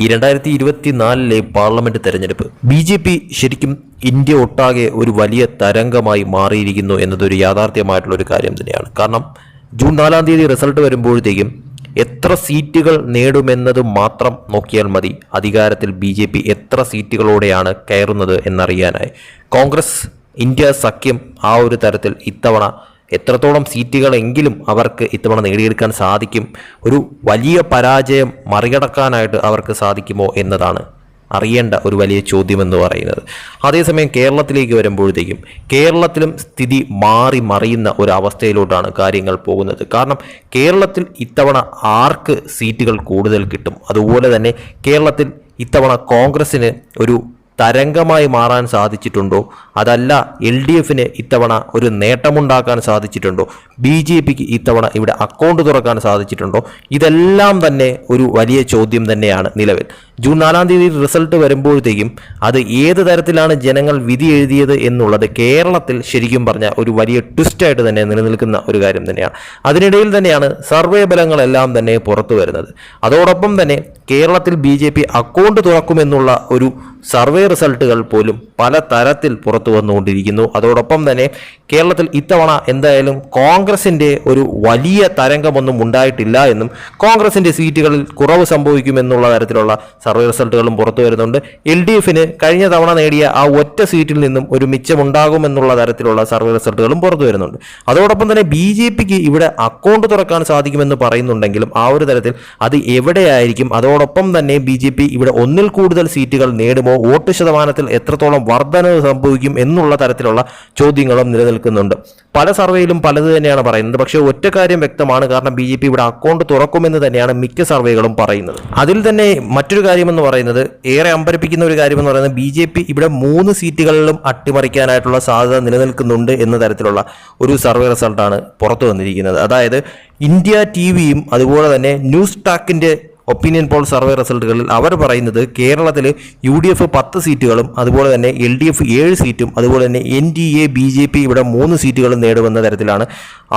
ഈ രണ്ടായിരത്തി ഇരുപത്തിനാലിലെ പാർലമെന്റ് തെരഞ്ഞെടുപ്പ് ബി ജെ പി ശരിക്കും ഇന്ത്യ ഒട്ടാകെ ഒരു വലിയ തരംഗമായി മാറിയിരിക്കുന്നു എന്നതൊരു യാഥാർത്ഥ്യമായിട്ടുള്ള ഒരു കാര്യം തന്നെയാണ്. കാരണം ജൂൺ നാലാം തീയതി റിസൾട്ട് വരുമ്പോഴത്തേക്കും എത്ര സീറ്റുകൾ നേടുമെന്നത് മാത്രം നോക്കിയാൽ മതി. അധികാരത്തിൽ ബി ജെ പി എത്ര സീറ്റുകളോടെയാണ് കയറുന്നത് എന്നറിയാനായി. കോൺഗ്രസ് ഇന്ത്യ സഖ്യം ആ ഒരു തരത്തിൽ ഇത്തവണ എത്രത്തോളം സീറ്റുകളെങ്കിലും അവർക്ക് ഇത്തവണ നേടിയെടുക്കാൻ സാധിക്കും ഒരു വലിയ പരാജയം മറികടക്കാനായിട്ട് അവർക്ക് സാധിക്കുമോ എന്നതാണ് അറിയേണ്ട ഒരു വലിയ ചോദ്യം എന്ന് പറയുന്നത്. അതേസമയം കേരളത്തിലേക്ക് വരുമ്പോഴത്തേക്കും കേരളത്തിലും സ്ഥിതി മാറി മറിയുന്ന ഒരു അവസ്ഥയിലോട്ടാണ് കാര്യങ്ങൾ പോകുന്നത്. കാരണം കേരളത്തിൽ ഇത്തവണ ആർക്ക് സീറ്റുകൾ കൂടുതൽ കിട്ടും? അതുപോലെ തന്നെ കേരളത്തിൽ ഇത്തവണ കോൺഗ്രസ്സിന് ഒരു തരംഗമായി മാറാൻ സാധിച്ചിട്ടുണ്ടോ? അതല്ല എൽ ഡി എഫിന് ഇത്തവണ ഒരു നേട്ടമുണ്ടാക്കാൻ സാധിച്ചിട്ടുണ്ടോ? ബി ജെ പിക്ക് ഇത്തവണ ഇവിടെ അക്കൗണ്ട് തുറക്കാൻ സാധിച്ചിട്ടുണ്ടോ? ഇതെല്ലാം തന്നെ ഒരു വലിയ ചോദ്യം തന്നെയാണ് നിലവിൽ. ജൂൺ നാലാം തീയതി റിസൾട്ട് വരുമ്പോഴത്തേക്കും അത് ഏത് തരത്തിലാണ് ജനങ്ങൾ വിധി എഴുതിയത് എന്നുള്ളത് കേരളത്തിൽ ശരിക്കും പറഞ്ഞ ഒരു വലിയ ട്വിസ്റ്റായിട്ട് തന്നെ നിലനിൽക്കുന്ന ഒരു കാര്യം തന്നെയാണ്. അതിനിടയിൽ തന്നെയാണ് സർവേ ഫലങ്ങളെല്ലാം തന്നെ പുറത്തു വരുന്നത്. അതോടൊപ്പം തന്നെ കേരളത്തിൽ ബി ജെ പി അക്കൗണ്ട് തുറക്കുമെന്നുള്ള ഒരു സർവേ റിസൾട്ടുകൾ പോലും പല തരത്തിൽ പുറത്തു വന്നുകൊണ്ടിരിക്കുന്നു. അതോടൊപ്പം തന്നെ കേരളത്തിൽ ഇത്തവണ എന്തായാലും കോൺഗ്രസിന്റെ ഒരു വലിയ തരംഗമൊന്നും ഉണ്ടായിട്ടില്ല എന്നും കോൺഗ്രസിന്റെ സീറ്റുകളിൽ കുറവ് സംഭവിക്കുമെന്നുള്ള തരത്തിലുള്ള സർവേ റിസൾട്ടുകളും പുറത്തു വരുന്നുണ്ട്. എൽ ഡി എഫിന് കഴിഞ്ഞ തവണ നേടിയ ആ ഒറ്റ സീറ്റിൽ നിന്നും ഒരു മിച്ചമുണ്ടാകുമെന്നുള്ള തരത്തിലുള്ള സർവേ റിസൾട്ടുകളും പുറത്തു വരുന്നുണ്ട്. അതോടൊപ്പം തന്നെ ബി ജെ പിക്ക് ഇവിടെ അക്കൗണ്ട് തുറക്കാൻ സാധിക്കുമെന്ന് പറയുന്നുണ്ടെങ്കിലും ആ ഒരു തരത്തിൽ അത് എവിടെയായിരിക്കും? അതോടൊപ്പം തന്നെ ബി ജെ പി ഇവിടെ ഒന്നിൽ കൂടുതൽ സീറ്റുകൾ നേടുമോ? വോട്ട് ശതമാനത്തിൽ എത്രത്തോളം വർധനവ് സംഭവിക്കും എന്നുള്ള തരത്തിലുള്ള ചോദ്യങ്ങളും നിലനിൽക്കുന്നുണ്ട്. പല സർവേയിലും പലത് തന്നെയാണ് പറയുന്നത്. പക്ഷേ ഒറ്റ കാര്യം വ്യക്തമാണ്. കാരണം ബി ജെ പി ഇവിടെ അക്കൗണ്ട് തുറക്കുമെന്ന് തന്നെയാണ് മിക്ക സർവേകളും പറയുന്നത്. അതിൽ തന്നെ മറ്റൊരു കാര്യമെന്ന് പറയുന്നത് ഏറെ അമ്പരപ്പിക്കുന്ന ഒരു കാര്യമെന്ന് പറയുന്നത് ബി ജെ പി ഇവിടെ മൂന്ന് സീറ്റുകളിലും അട്ടിമറിക്കാനായിട്ടുള്ള സാധ്യത നിലനിൽക്കുന്നുണ്ട് എന്ന തരത്തിലുള്ള ഒരു സർവേ റിസൾട്ടാണ് പുറത്തു വന്നിരിക്കുന്നത്. അതായത് ഇന്ത്യ ടി വിയും അതുപോലെ തന്നെ ന്യൂസ് ടാക്കിന്റെ ഒപ്പീനിയൻ പോൾ സർവേ റിസൾട്ടുകളിൽ അവർ പറയുന്നത് കേരളത്തിൽ യു ഡി എഫ് പത്ത് സീറ്റുകളും അതുപോലെ തന്നെ എൽ ഡി എഫ് ഏഴ് സീറ്റും അതുപോലെ തന്നെ N D A B J P ഇവിടെ മൂന്ന് സീറ്റുകളും നേടുമെന്ന തരത്തിലാണ്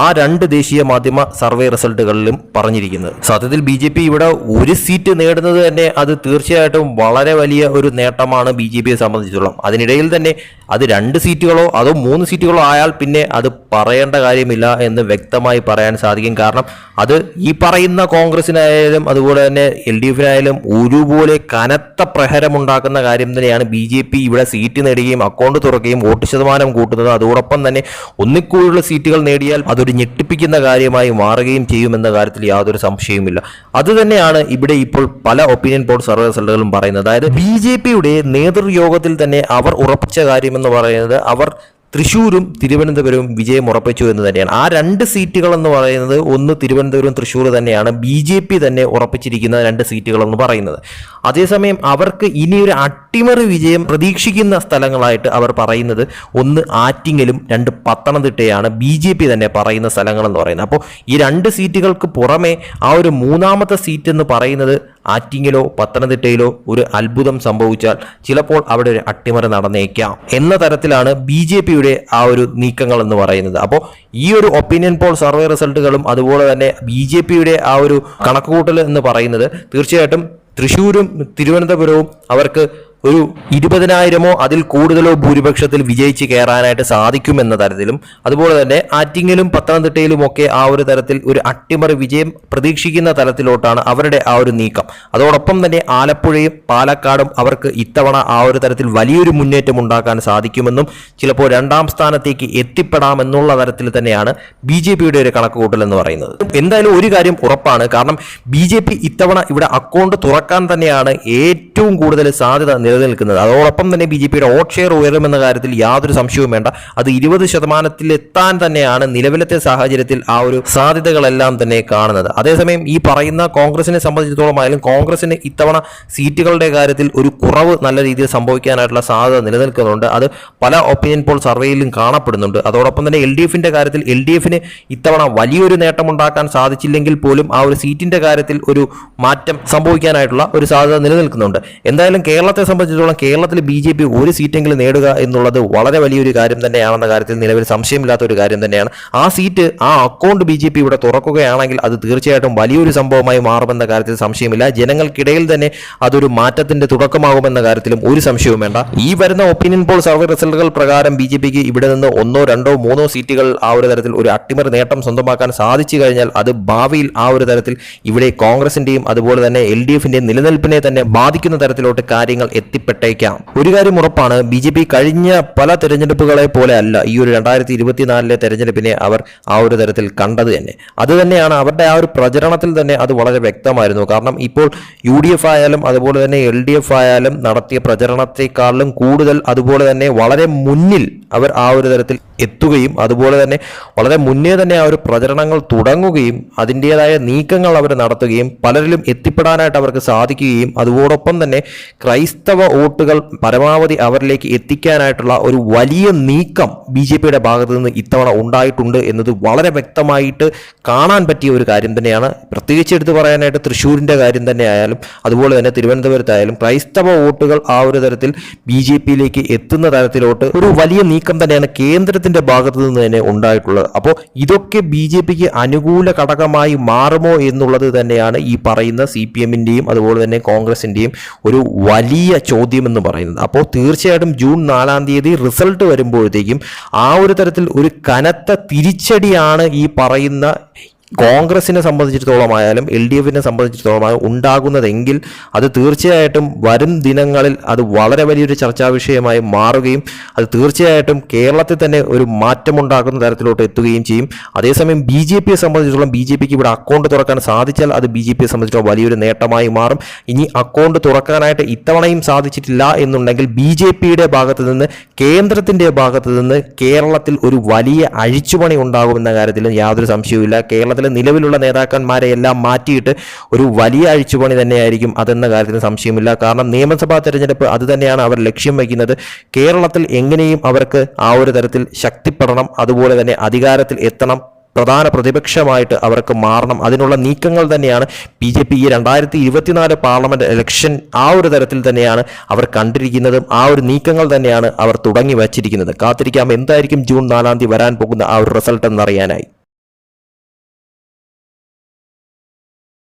ആ രണ്ട് ദേശീയ മാധ്യമ സർവേ റിസൾട്ടുകളിലും പറഞ്ഞിരിക്കുന്നത്. സത്യത്തിൽ ബി ജെ പി ഇവിടെ ഒരു സീറ്റ് നേടുന്നത് തന്നെ അത് തീർച്ചയായിട്ടും വളരെ വലിയ ഒരു നേട്ടമാണ് ബി ജെ പിയെ സംബന്ധിച്ചിടത്തോളം. അതിനിടയിൽ തന്നെ അത് രണ്ട് സീറ്റുകളോ അതോ മൂന്ന് സീറ്റുകളോ ആയാൽ പിന്നെ അത് പറയേണ്ട കാര്യമില്ല എന്ന് വ്യക്തമായി പറയാൻ സാധിക്കും. കാരണം അത് ഈ പറയുന്ന കോൺഗ്രസിനായാലും അതുപോലെ തന്നെ എൽ ഡി എഫിനായാലും ഒരുപോലെ കനത്ത പ്രഹരമുണ്ടാക്കുന്ന കാര്യം തന്നെയാണ് ബി ജെ പി ഇവിടെ സീറ്റ് നേടുകയും അക്കൗണ്ട് തുറക്കുകയും വോട്ട് ശതമാനം കൂട്ടുന്നത്. അതോടൊപ്പം തന്നെ ഒന്നിക്കൂടുതൽ സീറ്റുകൾ നേടിയാൽ അതൊരു ഞെട്ടിപ്പിക്കുന്ന കാര്യമായി മാറുകയും ചെയ്യുമെന്ന കാര്യത്തിൽ യാതൊരു സംശയവുമില്ല. അതുതന്നെയാണ് ഇവിടെ ഇപ്പോൾ പല ഒപ്പീനിയൻ പോൾ സർവേ പറയുന്നത്. അതായത് ബി ജെ പിയുടെ നേതൃയോഗത്തിൽ തന്നെ അവർ ഉറപ്പിച്ച കാര്യമെന്ന് പറയുന്നത് അവർ തൃശ്ശൂരും തിരുവനന്തപുരവും വിജയം ഉറപ്പിച്ചു എന്ന് തന്നെയാണ്. ആ രണ്ട് സീറ്റുകൾ എന്ന് പറയുന്നത് ഒന്ന് തിരുവനന്തപുരം തൃശ്ശൂർ തന്നെയാണ്. ബി ജെ പി തന്നെ ഉറപ്പിച്ചിരിക്കുന്ന രണ്ട് സീറ്റുകൾ എന്ന് പറയുന്നത്. അതേസമയം അവർക്ക് ഇനിയൊരു അട്ടിമറി വിജയം പ്രതീക്ഷിക്കുന്ന സ്ഥലങ്ങളായിട്ട് അവർ പറയുന്നത് ഒന്ന് ആറ്റിങ്ങലും രണ്ട് പത്തനംതിട്ടയാണ്. ബി ജെ പി തന്നെ പറയുന്ന സ്ഥലങ്ങളെന്ന് പറയുന്നത്. അപ്പോൾ ഈ രണ്ട് സീറ്റുകൾക്ക് പുറമെ ആ ഒരു മൂന്നാമത്തെ സീറ്റ് എന്ന് പറയുന്നത് ആറ്റിങ്ങലോ പത്തനംതിട്ടയിലോ ഒരു അത്ഭുതം സംഭവിച്ചാൽ ചിലപ്പോൾ അവിടെ ഒരു അട്ടിമറി നടന്നേക്കാം എന്ന തരത്തിലാണ് ബി ജെ പിയുടെ ആ ഒരു നീക്കങ്ങൾ എന്ന് പറയുന്നത്. അപ്പോൾ ഈ ഒരു ഒപ്പീനിയൻ പോൾ സർവേ റിസൾട്ടുകളും അതുപോലെ തന്നെ ബി ജെ പിയുടെ ആ ഒരു കണക്കുകൂട്ടൽ എന്ന് പറയുന്നത് തീർച്ചയായിട്ടും തൃശ്ശൂരും തിരുവനന്തപുരവും അവർക്ക് ഒരു ഇരുപതിനായിരമോ അതിൽ കൂടുതലോ ഭൂരിപക്ഷത്തിൽ വിജയിച്ച് കയറാനായിട്ട് സാധിക്കുമെന്ന തരത്തിലും അതുപോലെ തന്നെ ആറ്റിങ്ങലും പത്തനംതിട്ടയിലും ഒക്കെ ആ ഒരു തരത്തിൽ ഒരു അട്ടിമറി വിജയം പ്രതീക്ഷിക്കുന്ന തലത്തിലോട്ടാണ് അവരുടെ ആ ഒരു നീക്കം. അതോടൊപ്പം തന്നെ ആലപ്പുഴയും പാലക്കാടും അവർക്ക് ഇത്തവണ ആ ഒരു തരത്തിൽ വലിയൊരു മുന്നേറ്റം ഉണ്ടാക്കാൻ സാധിക്കുമെന്നും ചിലപ്പോൾ രണ്ടാം സ്ഥാനത്തേക്ക് എത്തിപ്പെടാമെന്നുള്ള തരത്തിൽ തന്നെയാണ് ബി ജെ പിയുടെ ഒരു കണക്കുകൂട്ടൽ എന്ന് പറയുന്നത്. എന്തായാലും ഒരു കാര്യം ഉറപ്പാണ് കാരണം ബി ജെ പി ഇത്തവണ ഇവിടെ അക്കൗണ്ട് തുറക്കാൻ തന്നെയാണ് ഏറ്റവും കൂടുതൽ സാധ്യത നിലനിൽക്കുന്നത്. അതോടൊപ്പം തന്നെ ബി ജെ പിയുടെ വോട്ട് ഷെയർ ഉയരുമെന്ന കാര്യത്തിൽ യാതൊരു സംശയവും വേണ്ട. അത് ഇരുപത് ശതമാനത്തിൽ എത്താൻ തന്നെയാണ് നിലവിലത്തെ സാഹചര്യത്തിൽ ആ ഒരു സാധ്യതകളെല്ലാം തന്നെ കാണുന്നത്. അതേസമയം ഈ പറയുന്ന കോൺഗ്രസിനെ സംബന്ധിച്ചിടത്തോളം ആയാലും കോൺഗ്രസിന് ഇത്തവണ സീറ്റുകളുടെ കാര്യത്തിൽ ഒരു കുറവ് നല്ല രീതിയിൽ സംഭവിക്കാനായിട്ടുള്ള സാധ്യത നിലനിൽക്കുന്നുണ്ട്. അത് പല ഒപ്പീനിയൻ പോൾ സർവേയിലും കാണപ്പെടുന്നുണ്ട്. അതോടൊപ്പം തന്നെ എൽ ഡി എഫിന്റെ കാര്യത്തിൽ എൽ ഡി എഫിന് ഇത്തവണ വലിയൊരു നേട്ടമുണ്ടാക്കാൻ സാധിച്ചില്ലെങ്കിൽ പോലും ആ ഒരു സീറ്റിന്റെ കാര്യത്തിൽ ഒരു മാറ്റം സംഭവിക്കാനായിട്ടുള്ള ഒരു സാധ്യത നിലനിൽക്കുന്നുണ്ട്. എന്തായാലും കേരളത്തെ സംബന്ധിച്ചിടത്തോളം കേരളത്തിൽ ബി ജെ പി ഒരു സീറ്റെങ്കിലും നേടുക എന്നുള്ളത് വളരെ വലിയൊരു കാര്യം തന്നെയാണെന്ന കാര്യത്തിൽ നിലവിൽ സംശയമില്ലാത്ത ഒരു കാര്യം തന്നെയാണ്. ആ സീറ്റ് ആ അക്കൗണ്ട് ബി ജെ പി ഇവിടെ തുറക്കുകയാണെങ്കിൽ അത് തീർച്ചയായിട്ടും വലിയൊരു സംഭവമായി മാറുമെന്ന കാര്യത്തിൽ സംശയമില്ല. ജനങ്ങൾക്കിടയിൽ തന്നെ അതൊരു മാറ്റത്തിന്റെ തുടക്കമാകുമെന്ന കാര്യത്തിലും ഒരു സംശയവും വേണ്ട. ഈ വരുന്ന ഒപ്പീനിയൻ പോൾ സർവേ റിസൾട്ടുകൾ പ്രകാരം ബി ജെ പിക്ക് ഇവിടെ നിന്ന് ഒന്നോ രണ്ടോ മൂന്നോ സീറ്റുകൾ ആ ഒരു തരത്തിൽ ഒരു അട്ടിമറി നേട്ടം സ്വന്തമാക്കാൻ സാധിച്ചു കഴിഞ്ഞാൽ അത് ഭാവിയിൽ ആ ഒരു തരത്തിൽ ഇവിടെ കോൺഗ്രസിന്റെയും അതുപോലെ തന്നെ എൽ ഡി എഫിന്റെയും നിലനിൽപ്പിനെ തന്നെ ബാധിക്കുന്ന തരത്തിലോട്ട് കാര്യങ്ങൾ എത്തിപ്പെട്ടേക്കാം. ഒരു കാര്യം ഉറപ്പാണ് ബി ജെ പി കഴിഞ്ഞ പല തെരഞ്ഞെടുപ്പുകളെ പോലെ അല്ല ഈ ഒരു രണ്ടായിരത്തി ഇരുപത്തിനാലിലെ തെരഞ്ഞെടുപ്പിനെ അവർ ആ ഒരു തരത്തിൽ കണ്ടത് തന്നെ. അത് തന്നെയാണ് അവരുടെ ആ ഒരു പ്രചരണത്തിൽ തന്നെ അത് വളരെ വ്യക്തമായിരുന്നു. കാരണം ഇപ്പോൾ യു ഡി എഫ് ആയാലും അതുപോലെ തന്നെ എൽ ഡി എഫ് ആയാലും നടത്തിയ പ്രചരണത്തെക്കാളും കൂടുതൽ അതുപോലെ തന്നെ വളരെ മുന്നിൽ അവർ ആ ഒരു തരത്തിൽ എത്തുകയും അതുപോലെ തന്നെ വളരെ മുന്നേ തന്നെ ആ ഒരു പ്രചരണങ്ങൾ തുടങ്ങുകയും അതിന്റെതായ നീക്കങ്ങൾ അവർ നടത്തുകയും പലരിലും എത്തിപ്പെടാനായിട്ട് അവർക്ക് സാധിക്കുകയും അതോടൊപ്പം തന്നെ ക്രൈസ്തവ വോട്ടുകൾ പരമാവധി അവരിലേക്ക് എത്തിക്കാനായിട്ടുള്ള ഒരു വലിയ നീക്കം ബി ജെ പിയുടെ ഭാഗത്തു നിന്ന് ഇത്തവണ ഉണ്ടായിട്ടുണ്ട് എന്നത് വളരെ വ്യക്തമായിട്ട് കാണാൻ പറ്റിയ ഒരു കാര്യം തന്നെയാണ്. പ്രത്യേകിച്ച് എടുത്ത് പറയാനായിട്ട് തൃശ്ശൂരിന്റെ കാര്യം തന്നെ ആയാലും അതുപോലെ തന്നെ തിരുവനന്തപുരത്തായാലും ക്രൈസ്തവ വോട്ടുകൾ ആ ഒരു തരത്തിൽ ബി ജെ പിയിലേക്ക് എത്തുന്ന തരത്തിലോട്ട് ഒരു വലിയ നീക്കം തന്നെയാണ് കേന്ദ്രത്തിന്റെ ഭാഗത്തു നിന്ന് തന്നെ ഉണ്ടായിട്ടുള്ളത്. അപ്പോൾ ഇതൊക്കെ ബി ജെ പിക്ക് അനുകൂല ഘടകമായി മാറുമോ എന്നുള്ളത് തന്നെയാണ് ഈ പറയുന്ന സി പി എമ്മിന്റെയും അതുപോലെ തന്നെ കോൺഗ്രസിന്റെയും ഒരു വലിയ ചോദ്യം എന്ന് പറയുന്നത്. അപ്പോൾ തീർച്ചയായിട്ടും ജൂൺ നാലാം തീയതി റിസൾട്ട് വരുമ്പോഴത്തേക്കും ആ ഒരു തരത്തിൽ ഒരു കനത്ത തിരിച്ചടിയാണ് ഈ പറയുന്ന കോൺഗ്രസിനെ സംബന്ധിച്ചിടത്തോളം ആയാലും എൽ ഡി എഫിനെ സംബന്ധിച്ചിടത്തോളം ഉണ്ടാകുന്നതെങ്കിൽ അത് തീർച്ചയായിട്ടും വരും ദിനങ്ങളിൽ അത് വളരെ വലിയൊരു ചർച്ചാ വിഷയമായി മാറുകയും അത് തീർച്ചയായിട്ടും കേരളത്തിൽ തന്നെ ഒരു മാറ്റമുണ്ടാക്കുന്ന തരത്തിലോട്ട് എത്തുകയും ചെയ്യും. അതേസമയം ബി ജെ പിയെ സംബന്ധിച്ചിടത്തോളം ബി ജെ പിക്ക് ഇവിടെ അക്കൗണ്ട് തുറക്കാൻ സാധിച്ചാൽ അത് ബി ജെ പിയെ സംബന്ധിച്ചിടത്തോളം വലിയൊരു നേട്ടമായി മാറും. ഇനി അക്കൗണ്ട് തുറക്കാനായിട്ട് ഇത്തവണയും സാധിച്ചിട്ടില്ല എന്നുണ്ടെങ്കിൽ ബി ജെ പിയുടെ ഭാഗത്ത് നിന്ന് കേന്ദ്രത്തിന്റെ ഭാഗത്ത് നിന്ന് കേരളത്തിൽ ഒരു വലിയ അഴിച്ചുപണി ഉണ്ടാകുമെന്ന കാര്യത്തിൽ യാതൊരു സംശയവുമില്ല. കേരളത്തിലെ നിലവിലുള്ള നേതാക്കന്മാരെ എല്ലാം മാറ്റിയിട്ട് ഒരു വലിയ അഴിച്ചുപണി തന്നെയായിരിക്കും അതെന്ന കാര്യത്തിൽ സംശയമില്ല. കാരണം നിയമസഭാ തെരഞ്ഞെടുപ്പ് അത് തന്നെയാണ് അവർ ലക്ഷ്യം വയ്ക്കുന്നത്. കേരളത്തിൽ എങ്ങനെയും അവർക്ക് ആ ഒരു തരത്തിൽ ശക്തിപ്പെടണം. അതുപോലെ തന്നെ അധികാരത്തിൽ എത്തണം. പ്രധാന പ്രതിപക്ഷമായിട്ട് അവർക്ക് മാറണം. അതിനുള്ള നീക്കങ്ങൾ തന്നെയാണ് ബി ജെ പി ഈ രണ്ടായിരത്തി ഇരുപത്തിനാല് പാർലമെന്റ് ഇലക്ഷൻ ആ ഒരു തരത്തിൽ തന്നെയാണ് അവർ കണ്ടിരിക്കുന്നതും. ആ ഒരു നീക്കങ്ങൾ തന്നെയാണ് അവർ തുടങ്ങി വച്ചിരിക്കുന്നത്. കാത്തിരിക്കാം. എന്തായിരിക്കും ജൂൺ നാലാം തീയതി വരാൻ പോകുന്ന ആ ഒരു റിസൾട്ട് എന്നറിയാനായി.